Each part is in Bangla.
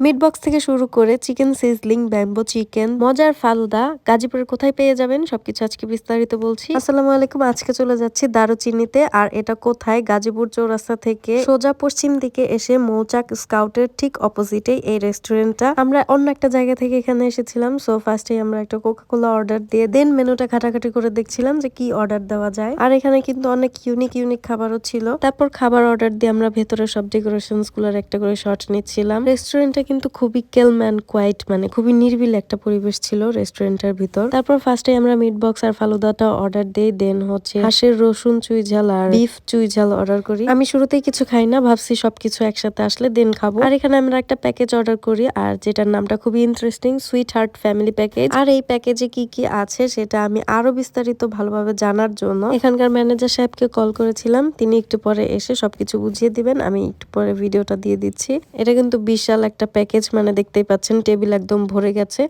মিট বক্স থেকে শুরু করে চিকেন সিজলিং, ব্যাম্বো চিকেন, মজার ফালুদা, গাজীপুরের কোথায় পেয়ে যাবেন সবকিছু আজকে বিস্তারিত বলছি। আসসালামু আলাইকুম, আজকে চলে যাচ্ছি দারুচিনিতে। আর এটা কোথায়? গাজীপুর চৌরাস্তা থেকে সোজা পশ্চিম দিকে এসে মৌচাক স্কাউটের ঠিক অপোজিটে এই রেস্টুরেন্টটা। আমরা অন্য একটা জায়গা থেকে এখানে এসেছিলাম সো ফার্স্টে আমরা একটা কোকা কোলা অর্ডার দিয়ে দেন মেনুটা ঘাটাঘাটি করে দেখছিলাম যে কি অর্ডার দেওয়া যায়। আর এখানে কিন্তু অনেক ইউনিক ইউনিক খাবারও ছিল। তারপর খাবার অর্ডার দিয়ে আমরা ভেতরে সব ডেকোরেশনগুলোর একটা করে শট নিচ্ছিলাম। রেস্টুরেন্টটা কিন্তু খুবই কেলম অ্যান্ড কোয়াইট মানে খুবই নির্বিল একটা পরিবেশ ছিল রেস্টুরেন্টের ভিতর। তারপর ফার্স্টে আমরা মিট বক্স আর ফালুদাটা অর্ডার দিই দেন হচ্ছে হাঁসের রসুন চুই ঝাল আর বিফ চুই ঝাল অর্ডার করি। আমি শুরুতেই কিছু খাই না, ভাবছি সবকিছু একসাথে আসলে দেন খাব। আর এখানে আমরা একটা প্যাকেজ অর্ডার করি, আর যেটার নামটা খুবই interesting sweet heart family package আর এই প্যাকেজে কি কি আছে সেটা আমি আরও বিস্তারিত ভালোভাবে জানার জন্য। এখানকার ম্যানেজার সাহেবকে কল করেছিলাম, তিনি একটু পরে এসে সবকিছু বুঝিয়ে দিবেন, আমি একটু পরে ভিডিওটা দিয়ে দিচ্ছি। এটা কিন্তু বিশাল একটা প্যাকেজ মানে দেখতেই পাচ্ছেন টেবিল একদম ভরে গেছে।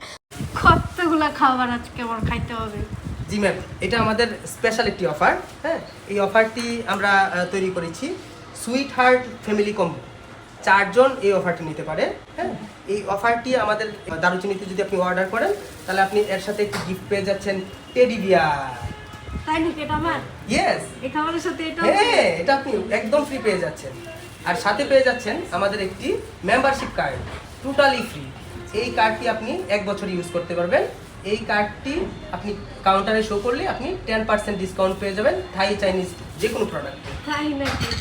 কতগুলা খাবার আজকে আমার খাইতে হবে? জি ম্যাম এটা আমাদের স্পেশাল একটি অফার হ্যাঁ? এই অফারটি আমরা তৈরি করেছি সুইট হার্ট ফ্যামিলি কম্বো চারজন এই অফারটি নিতে পারে হ্যাঁ? এই অফারটি আমাদের দারুচিনিতে যদি আপনি অর্ডার করেন তাহলে আপনি এর সাথে একটি গিফট পেয়ে যাচ্ছেন টেডি বিয়ার তাই নাকি এটা আমার? ইয়েস এই খাবারের সাথে এটা হ্যাঁ এটা আপনি একদম ফ্রি পেয়ে যাচ্ছেন। আর সাথে পেয়ে যাচ্ছেন আমাদের একটি মেম্বারশিপ কার্ড টোটালি ফ্রি এই কার্ডটি আপনি এক বছর ইউজ করতে পারবেন। এই কার্ডটি আপনি কাউন্টারে শো করলে আপনি টেন পার্সেন্ট ডিসকাউন্ট পেয়ে যাবেন থাই চাইনিজ যে কোনো প্রোডাক্ট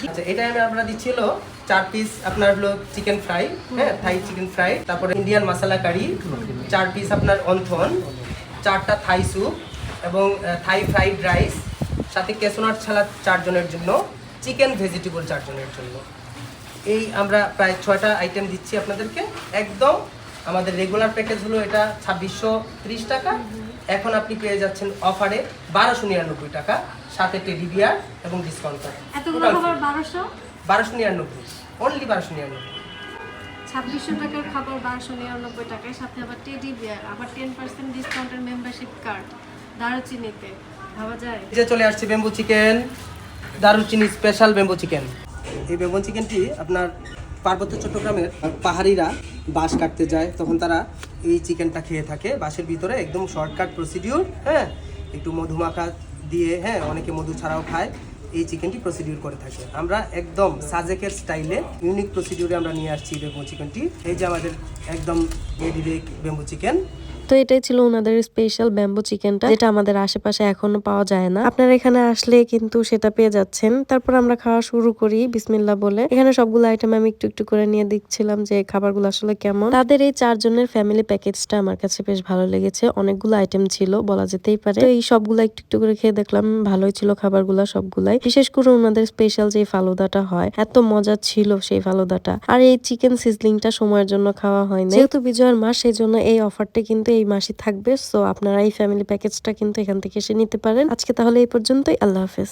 আচ্ছা এটা আমি আমরা দিচ্ছি হলো চার পিস আপনার হলো চিকেন ফ্রাই হ্যাঁ থাই চিকেন ফ্রাই তারপরে ইন্ডিয়ান মশলা কারি চার পিস আপনার অন্থন চারটা থাই স্যুপ এবং থাই ফ্রাইড রাইস সাথে কেসোনাট ছালা চারজনের জন্য চিকেন ভেজিটেবল চারজনের জন্য। এই আমরা প্রায় ছয়টা আইটেম দিচ্ছি আপনাদেরকে। একদম আমাদের রেগুলার প্যাকেজ হলো এটা ছাব্বিশশো ত্রিশ টাকা। এখন আপনি পেয়ে যাচ্ছেন অফারে বারোশো নিরানব্বই টাকা সাথে টেডি বিয়ার এবং ডিসকাউন্ট বারোশো? বারোশো নিরানব্বই অনলি বারোশো নিরানব্বই। ছাব্বিশশো টাকার খাবার বারোশো নিরানব্বই টাকায় সাথে আবার টেডি বিয়ার আবার টেন পার্সেন্ট ডিসকাউন্টের মেম্বারশিপ কার্ড দারুচিনিতে। ভাবা যায়? যে চলে আসছে bamboo chicken Daruchini special bamboo chicken এই বেম্বু চিকেনটি আপনার পার্বত্য চট্টগ্রামের পাহাড়িরা বাঁশ কাটতে যায়। তখন তারা এই চিকেনটা খেয়ে থাকে। বাঁশের ভিতরে একদম শর্টকাট প্রসিডিউর হ্যাঁ? একটু মধুমাখা দিয়ে হ্যাঁ অনেকে মধু ছাড়াও খায়। এই চিকেনটি প্রসিডিউর করে থাকে। আমরা একদম সাজেকের স্টাইলে ইউনিক প্রসিডিউরে আমরা নিয়ে আসছি বেম্বু চিকেনটি। এই যে আমাদের একদম রেডি বেম্বু চিকেন। তো এটাই ছিল ওনাদের স্পেশাল ব্যাম্বো চিকেনটা যেটা আমাদের আশেপাশে এখনও পাওয়া যায় না। আপনারা এখানে আসলে কিন্তু সেটা পেয়ে যাচ্ছেন। তারপর আমরা খাওয়া শুরু করি বিসমিল্লা বলে। এখানে সবগুলো আইটেম আমি একটু একটু করে নিয়ে দেখছিলাম যে খাবারগুলো আসলে কেমন। তাদের এই চারজনের ফ্যামিলি প্যাকেজটা আমার কাছে বেশ ভালো লেগেছে। অনেকগুলো আইটেম ছিল, বলা যেতেই পারে। এই সবগুলো একটু একটু করে খেয়ে দেখলাম, ভালোই ছিল খাবারগুলো সবগুলাই। বিশেষ করে ওনাদের স্পেশাল যে ফালুদাটা হয়, এত মজা ছিল সেই ফালুদাটা। আর এই চিকেন সিজলিংটা সময়ের জন্য খাওয়া হয়নি। যেহেতু বিজয়ের মাস সেই জন্য এই অফারটা কিন্তু এই মাসে থাকবে। সো আপনারা এই ফ্যামিলি প্যাকেজটা কিন্তু এখান থেকে এসে নিতে পারেন। আজকে তাহলে এই পর্যন্তই। আল্লাহ হাফেজ।